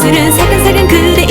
웃으는 새근새근 그대